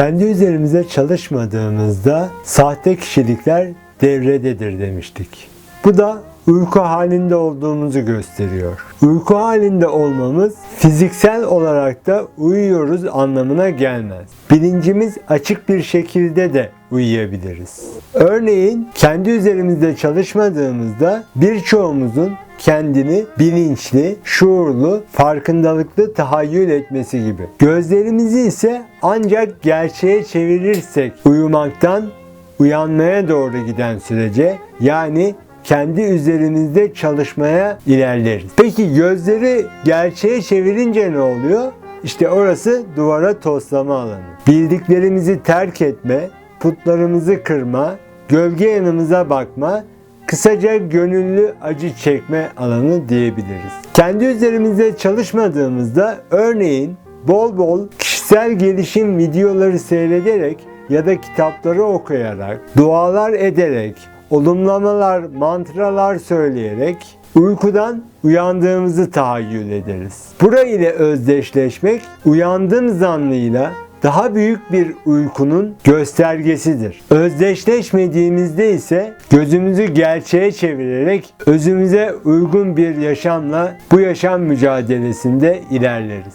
Kendi üzerimize çalışmadığımızda sahte kişilikler devrededir demiştik. Bu da uyku halinde olduğumuzu gösteriyor. Uyku halinde olmamız fiziksel olarak da uyuyoruz anlamına gelmez. Bilincimiz açık bir şekilde de uyuyabiliriz. Örneğin kendi üzerimizde çalışmadığımızda birçoğumuzun kendini bilinçli, şuurlu, farkındalıklı tahayyül etmesi gibi. Gözlerimizi ise ancak gerçeğe çevirirsek uyumaktan uyanmaya doğru giden sürece yani kendi üzerimizde çalışmaya ilerleriz. Peki gözleri gerçeğe çevirince ne oluyor? İşte orası duvara toslama alanı. Bildiklerimizi terk etme, putlarımızı kırma, gölge yanımıza bakma, kısaca gönüllü acı çekme alanı diyebiliriz. Kendi üzerimizde çalışmadığımızda örneğin bol bol kişisel gelişim videoları seyrederek ya da kitapları okuyarak, dualar ederek, olumlamalar, mantralar söyleyerek uykudan uyandığımızı tahayyül ederiz. Bura ile özdeşleşmek uyandım zannıyla daha büyük bir uykunun göstergesidir. Özdeşleşmediğimizde ise gözümüzü gerçeğe çevirerek özümüze uygun bir yaşamla bu yaşam mücadelesinde ilerleriz.